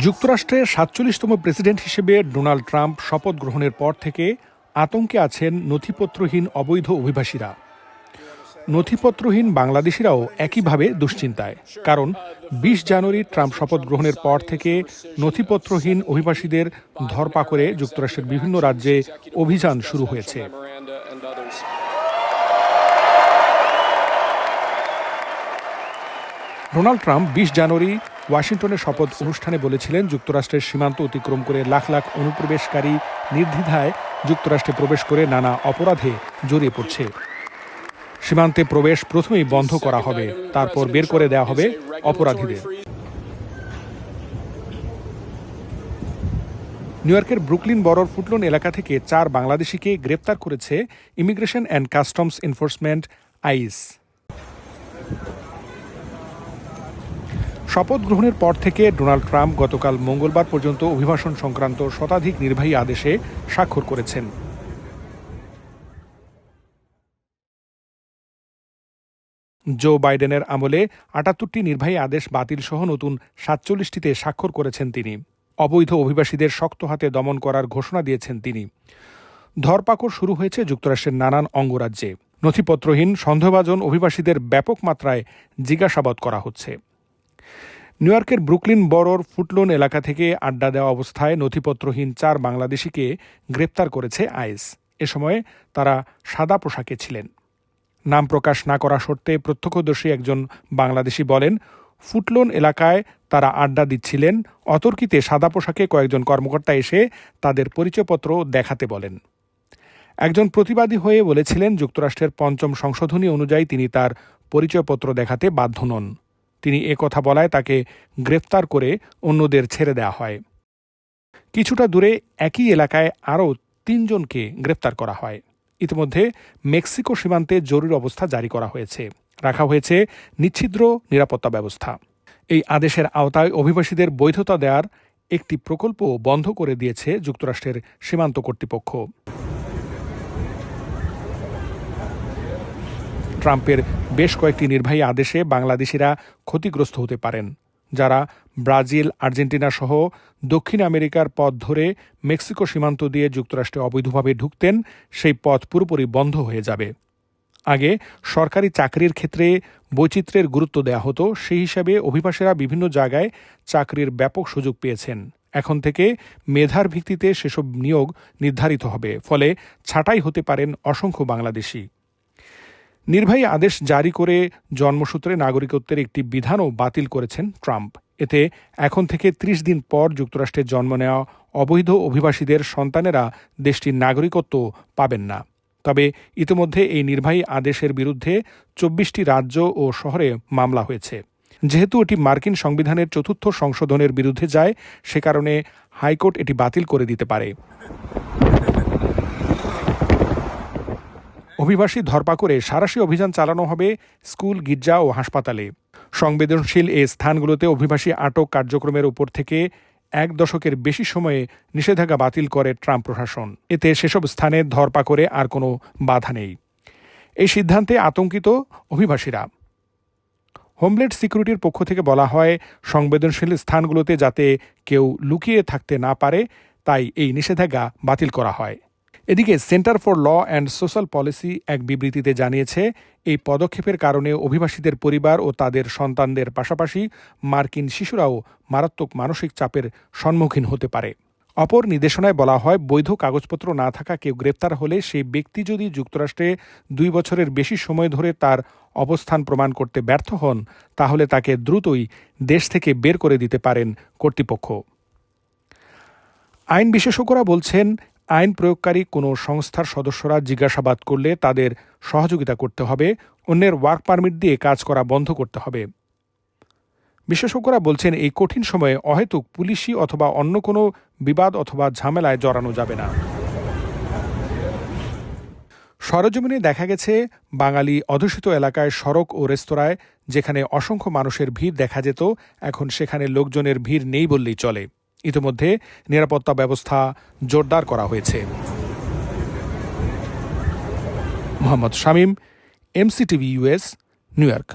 যুক্তরাষ্ট্রের সাতচল্লিশতম প্রেসিডেন্ট হিসেবে ডোনাল্ড ট্রাম্প শপথ গ্রহণের পর থেকে আতঙ্কে আছেন নথিপত্রহীন অবৈধ অভিবাসীরা। নথিপত্রহীন বাংলাদেশিরাও একইভাবে দুশ্চিন্তায়। কারণ বিশ জানুয়ারি ট্রাম্প শপথ গ্রহণের পর থেকে নথিপত্রহীন অভিবাসীদের ধরপাকড়ে যুক্তরাষ্ট্রের বিভিন্ন রাজ্যে অভিযান শুরু হয়েছে। ডোনাল্ড ট্রাম্প বিশ জানুয়ারি ওয়াশিংটনের শপথ অনুষ্ঠানে বলেছিলেন, যুক্তরাষ্ট্রের সীমান্ত অতিক্রম করে লাখ লাখ অনুপ্রবেশকারী নির্দ্বিধায় যুক্তরাষ্ট্রে প্রবেশ করে নানা অপরাধে জড়িয়ে পড়ছে। সীমান্তে প্রবেশ প্রথমেই বন্ধ করা হবে, তারপর বের করে দেওয়া হবে অপরাধীদের। নিউ ইয়র্কের ব্রুকলিন বরর ফুটলন এলাকা থেকে চার বাংলাদেশিকে গ্রেপ্তার করেছে immigration and customs enforcement ICE শপথ গ্রহণের পর থেকে ডোনাল্ড ট্রাম্প গতকাল মঙ্গলবার পর্যন্ত অভিবাসন সংক্রান্ত শতাধিক নির্বাহী আদেশে স্বাক্ষর করেছেন। জো বাইডেনের আমলে আটাত্তরটি নির্বাহী আদেশ বাতিল সহ নতুন সাতচল্লিশটিতে স্বাক্ষর করেছেন তিনি। অবৈধ অভিবাসীদের শক্ত হাতে দমন করার ঘোষণা দিয়েছেন তিনি। ধরপাকড় শুরু হয়েছে যুক্তরাষ্ট্রের নানান অঙ্গরাজ্যে। নথিপত্রহীন সন্দেহভাজন অভিবাসীদের ব্যাপক মাত্রায় জিজ্ঞাসাবাদ করা হচ্ছে। নিউ ইয়র্কের ব্রুকলিন বরোর ফুটলোন এলাকা থেকে আড্ডা দেওয়া অবস্থায় নথিপত্রহীন চার বাংলাদেশিকে গ্রেপ্তার করেছে আইস এ সময় তারা সাদা পোশাকে ছিলেন। নাম প্রকাশ না করা সত্ত্বে প্রত্যক্ষদর্শী একজন বাংলাদেশি বলেন, ফুটলোন এলাকায় তারা আড্ডা দিচ্ছিলেন, অতর্কিতে সাদা পোশাকে কয়েকজন কর্মকর্তা এসে তাদের পরিচয়পত্র দেখাতে বলেন। একজন প্রতিবাদী হয়ে বলেছিলেন, যুক্তরাষ্ট্রের পঞ্চম সংশোধনী অনুযায়ী তিনি তার পরিচয়পত্র দেখাতে বাধ্য নন। তিনি কথা বলায় তাকে গ্রেফতার করে অন্যদের ছেড়ে দেওয়া হয়। কিছুটা দূরে একই এলাকায় আরও তিনজনকে গ্রেপ্তার করা হয়। ইতিমধ্যে মেক্সিকো সীমান্তে জরুরি অবস্থা জারি করা হয়েছে। রাখা হয়েছে নিচ্ছিদ্র নিরাপত্তা ব্যবস্থা। এই আদেশের আওতায় অভিবাসীদের বৈধতা দেওয়ার একটি প্রকল্প বন্ধ করে দিয়েছে যুক্তরাষ্ট্রের সীমান্ত কর্তৃপক্ষ। ট্রাম্পের বেশ কয়েকটি নির্বাহী আদেশে বাংলাদেশিরা ক্ষতিগ্রস্ত হতে পারেন, যারা ব্রাজিল, আর্জেন্টিনা সহ দক্ষিণ আমেরিকার পথ ধরে মেক্সিকো সীমান্ত দিয়ে যুক্তরাষ্ট্রে অবৈধভাবে ঢুকতেন, সেই পথ পুরোপুরি বন্ধ হয়ে যাবে। আগে সরকারি চাকরির ক্ষেত্রে বৈচিত্র্যের গুরুত্ব দেয়া হতো, সেই হিসাবে অভিবাসীরা বিভিন্ন জায়গায় চাকরির ব্যাপক সুযোগ পেয়েছেন। এখন থেকে মেধার ভিত্তিতে সেসব নিয়োগ নির্ধারিত হবে, ফলে ছাঁটাই হতে পারেন অসংখ্য বাংলাদেশি। নির্বাহী আদেশ জারি করে জন্মসূত্রে নাগরিকত্বের একটি বিধানও বাতিল করেছেন ট্রাম্প। এতে এখন থেকে ত্রিশ দিন পর যুক্তরাষ্ট্রে জন্ম নেওয়া অবৈধ অভিবাসীদের সন্তানেরা দেশটির নাগরিকত্ব পাবেন না। তবে ইতিমধ্যে এই নির্বাহী আদেশের বিরুদ্ধে চব্বিশটি রাজ্য ও শহরে মামলা হয়েছে। যেহেতু এটি মার্কিন সংবিধানের চতুর্থ সংশোধনের বিরুদ্ধে যায়, সে কারণে হাইকোর্ট এটি বাতিল করে দিতে পারে। অভিবাসী ধরপাকড়ে সারাশি অভিযান চালানো হবে স্কুল, গির্জা ও হাসপাতালে। সংবেদনশীল এ স্থানগুলোতে অভিবাসী আটক কার্যক্রমের উপর থেকে এক দশকের বেশি সময়ে নিষেধাজ্ঞা বাতিল করে ট্রাম্প প্রশাসন। এতে সেসব স্থানে ধরপাকড়ে আর কোনো বাধা নেই। এই সিদ্ধান্তে আতঙ্কিত অভিবাসীরা। হোমলেট সিকিউরিটির পক্ষ থেকে বলা হয়, সংবেদনশীল স্থানগুলোতে যাতে কেউ লুকিয়ে থাকতে না পারে, তাই এই নিষেধাজ্ঞা বাতিল করা হয়। এদিকে centre for law and social policy এক বিবৃতিতে জানিয়েছে, এই পদক্ষেপের কারণে অভিবাসীদের পরিবার ও তাদের সন্তানদের পাশাপাশি মার্কিন শিশুরাও মারাত্মক মানসিক চাপের সম্মুখীন হতে পারে। অপর নির্দেশনায় বলা হয়, বৈধ কাগজপত্র না থাকা কেউ গ্রেপ্তার হলে সেই ব্যক্তি যদি যুক্তরাষ্ট্রে দুই বছরের বেশি সময় ধরে তার অবস্থান প্রমাণ করতে ব্যর্থ হন, তাহলে তাকে দ্রুতই দেশ থেকে বের করে দিতে পারেন কর্তৃপক্ষ। আইন বিশেষজ্ঞরা বলছেন আইন প্রয়োগকারী কোনো সংস্থার সদস্যরা জিজ্ঞাসাবাদ করলে তাদের সহযোগিতা করতে হবে, অন্যের ওয়ার্ক পারমিট দিয়ে কাজ করা বন্ধ করতে হবে। বিশেষজ্ঞরা বলছেন, এই কঠিন সময়ে অহেতুক পুলিশি অথবা অন্য কোনো বিবাদ অথবা ঝামেলায় জড়ানো যাবে না। সরজমিনে দেখা গেছে, বাঙালি অধ্যুষিত এলাকায় সড়ক ও রেস্তোরাঁয়, যেখানে অসংখ্য মানুষের ভিড় দেখা যেত, এখন সেখানে লোকজনের ভিড় নেই বললেই চলে। ইতিমধ্যে নিরাপত্তা ব্যবস্থা জোরদার করা হয়েছে। Mohammad Shamim MCTV US New York.